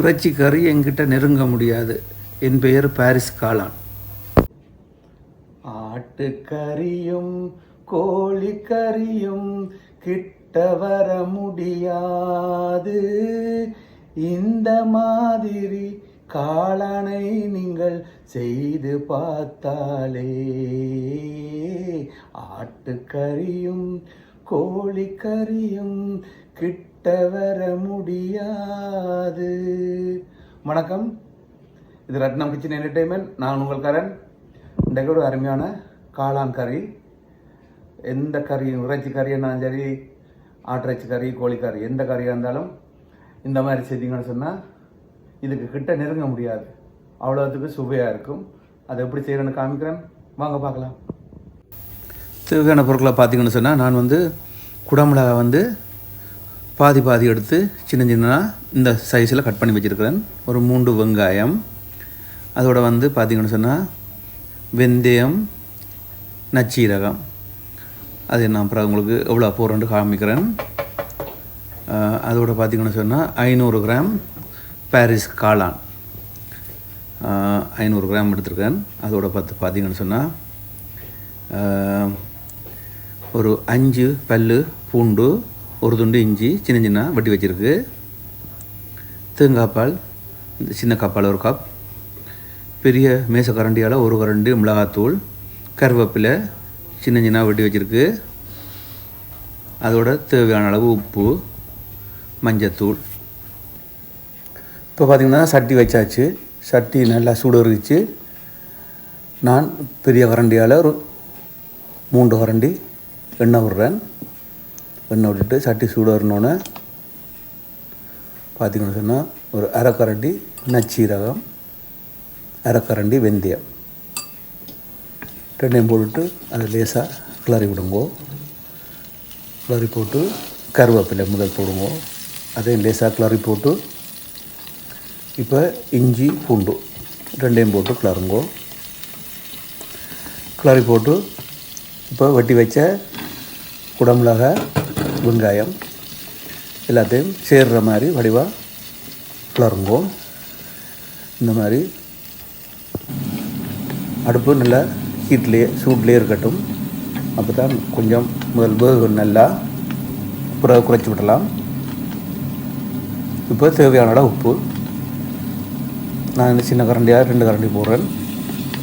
இறைச்சி கறி என்கிட்ட நெருங்க முடியாது. என் பெயர் பாரிஸ் காளான். ஆட்டுக்கறியும் கோழிக்கறியும் கிட்ட வர முடியாது. இந்த மாதிரி காளானை நீங்கள் செய்து பார்த்தாலே ஆட்டுக்கறியும் கோழிக்கறியும் கிட்ட வர முடியாது. வணக்கம். இது ரத்னம் கிச்சன் என்டர்டெயின்மெண்ட் நான் உங்கள் கரண். இன்றைக்கு ஒரு அருமையான காளான் கறி. எந்த கறி இறைச்சி கறி இருந்தாலும் சரி ஆட்டிறைச்சி கறி கோழிக்கறி எந்த கறியாக இருந்தாலும் இந்த மாதிரி செய்திங்கன்னு சொன்னால் இதுக்கு கிட்ட நெருங்க முடியாது. அவ்வளோத்துக்கு சுவையாக இருக்கும். அதை எப்படி செய்கிறேன்னு காமிக்கிறேன். வாங்க பார்க்கலாம். தேவையான பொருட்களை பார்த்தீங்கன்னு சொன்னால் நான் வந்து குடமிளகா வந்து பாதி பாதி எடுத்து சின்ன சின்னதாக இந்த சைஸில் கட் பண்ணி வச்சுருக்கிறேன். ஒரு மூன்று வெங்காயம். அதோட வந்து பார்த்திங்கன்னு சொன்னால் வெந்தயம் நச்சீரகம். அது நான் அப்புறம் உங்களுக்கு எவ்வளோ போகிறேன்ட்டு காமிக்கிறேன். அதோட பார்த்தீங்கன்னு சொன்னால் ஐநூறு கிராம் பாரிஸ் காளான். ஐநூறு கிராம் எடுத்திருக்கேன். அதோட பார்த்து பார்த்தீங்கன்னு சொன்னால் ஒரு அஞ்சு பல் பூண்டு ஒரு துண்டு இஞ்சி சின்ன சின்ன வெட்டி வச்சுருக்கு. தேங்காய் பால் இந்த சின்ன கப்பால் ஒரு கப் பெரிய மேச கரண்டியால் ஒரு கரண்டி மிளகாத்தூள் கருவேப்பிலை சின்ன சின்ன வெட்டி வச்சுருக்கு. அதோட தேவையான அளவு உப்பு மஞ்சத்தூள். இப்போ பார்த்திங்கன்னா சட்டி வச்சாச்சு. சட்டி நல்லா சூடுறிச்சு நான் பெரிய கரண்டியால் ஒரு மூன்று கரண்டி எண்ணெய் விடுறேன் எண்ணெய் விட்டுட்டு சட்டி சூடுறனோடனே பார்த்திங்கன்னு சொன்னால் ஒரு அரை கரண்டி நச்சீரகம் அரைக்கரண்டி வெந்தயம். ரெண்டையும் போட்டுட்டு அதை லேசாக கிளறி விடுங்கோ. கிளறி போட்டு கருவேப்பிலை முதல் போடுங்கோ. அதையும் லேசாக கிளறி போட்டு இப்போ இஞ்சி பூண்டு ரெண்டையும் போட்டு கிளறுங்கோ. கிளறி போட்டு இப்போ வெட்டி வச்ச குடமிளகாய் வெங்காயம் எல்லாத்தையும் சேர்கிற மாதிரி வடிவாக கிளறுங்கோ இந்த மாதிரி அடுப்பு நல்லா ஹீட்லேயே சூட்லேயே இருக்கட்டும். அப்போ தான் கொஞ்சம் முதல் வேகம் நல்லா பிறகு குறைச்சி விடலாம். இப்போ தேவையான அளவு உப்பு. நான் இந்த சின்ன கரண்டியாக ரெண்டு கரண்டி போடுறேன்.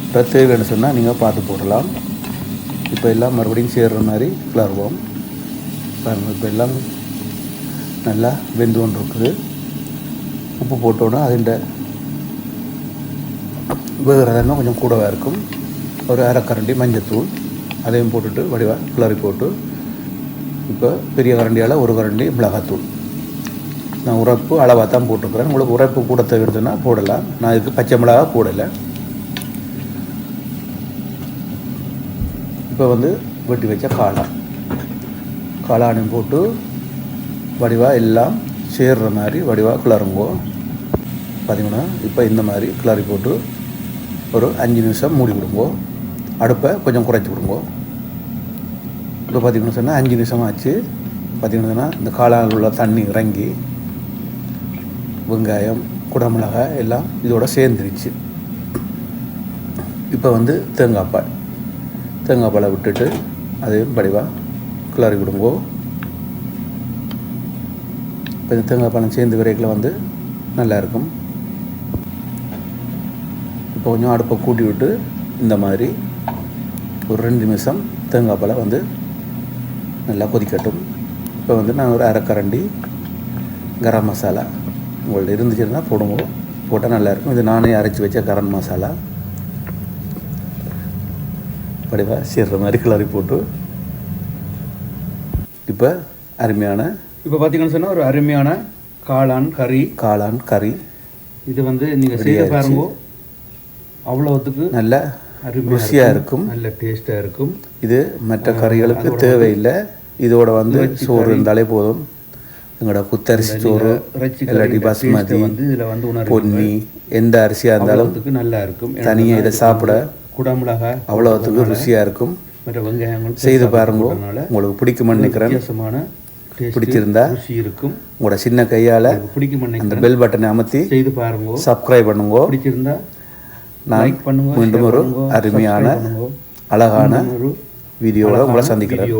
இப்போ தேவையான சொன்னால் நீங்கள் பார்த்து போடலாம். இப்போ எல்லாம் மறுபடியும் சேர்ற மாதிரி கிளறுவோம் பாருங்கள் இப்போ எல்லாம் நல்லா வெந்து கொண்டு இருக்குது உப்பு போட்டோன்னா அதுண்ட வேகிறதெல்லாம் கொஞ்சம் கூடவாக இருக்கும். ஒரு அரைக்கரண்டி மஞ்சத்தூள் அதையும் போட்டுட்டு வடிவாக கிளறி போட்டு இப்போ பெரிய கரண்டியால் ஒரு கரண்டி மிளகாத்தூள். நான் உரைப்பு அளவாக தான் போட்டிருக்கிறேன். உங்களுக்கு உரைப்பு கூட தவிர்த்துனா போடலாம். நான் இதுக்கு பச்சை மிளகா போடலை. இப்போ வந்து வெட்டி வச்ச காளான். காளானையும் போட்டு வடிவாக எல்லாம் சேர்ற மாதிரி வடிவாக கிளறுங்கோ. பார்த்தீங்கன்னா இப்போ இந்த மாதிரி கிளறி போட்டு ஒரு அஞ்சு நிமிஷம் மூடி விடுங்கோ. அடுப்பை கொஞ்சம் குறைச்சி விடுங்கோ. இப்போ பார்த்தீங்கன்னா சொன்னால் அஞ்சு நிமிஷம் ஆச்சு. பார்த்தீங்கன்னா சொன்னால் இந்த காளானில் உள்ள தண்ணி இறங்கி வெங்காயம் குடமிளகாய் எல்லாம் இதோட சேர்ந்துருச்சு. இப்போ வந்து தேங்காய் பால். தேங்காய் பாலை விட்டுட்டு அதையும் படிவாக கிளறி விடுங்கோ இப்போ இந்த தேங்காய் பழம் சேர்ந்து விரைக்கில் வந்து நல்லாயிருக்கும். இப்போ கொஞ்சம் அடுப்பை கூட்டி விட்டு இந்த மாதிரி ஒரு ரெண்டு நிமிஷம் தேங்காய் பழம் வந்து நல்லா கொதிக்கட்டும். இப்போ வந்து நான் ஒரு அரைக்கரண்டி கரம் மசாலா உங்கள்ட்ட இருந்துச்சுன்னா போடுவோம் போட்டால் நல்லாயிருக்கும். இது நானே அரைச்சி வச்ச கரம் மசாலா. படிவா சீர்ற மாதிரி கிளறி போட்டு இப்போ அருமையான இப்போ பார்த்தீங்கன்னு சொன்னால் ஒரு அருமையான காளான் கறி. காளான் கறி. இது வந்து நீங்கள் செய்ய பாருங்க. அவ்வளோத்துக்கு நல்ல ருசியாக இருக்கும். நல்ல டேஸ்ட்டாக இருக்கும். இது மற்ற கறிகளுக்கு தேவையில்லை. இதோட வந்து சோறு இருந்தாலே போதும். எங்களோட குத்தரிசி சோறு இல்லாட்டி பாஸ்மதி வந்து இதில் வந்து பொன்னி எந்த அரிசியாக இருந்தாலும் நல்லா இருக்கும். தனியாக இதை சாப்பிட குடமிளகாய் அவ்வளோத்துக்கு ருசியாக இருக்கும். மற்ற வெங்காயங்கள் செய்து பாருங்க. உங்களுக்கு பிடிக்கும்னு நினைக்கிறேன். வித்தியாசமான பிடிச்சிருந்தா இருக்கும். உங்களோட சின்ன கையால் பிடிக்கும் அந்த பெல் பட்டனை அமர்த்தி செய்து பாருங்க. சப்ஸ்கிரைப் பண்ணுங்க. பிடிச்சிருந்தா நான் பண்ணுங்க மீண்டும் ஒரு அருமையான. அழகான வீடியோவில் உங்களை சந்திக்கிறேன்.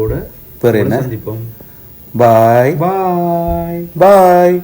பேர் என்ன? சந்திப்போம். பாய் பாய் பாய்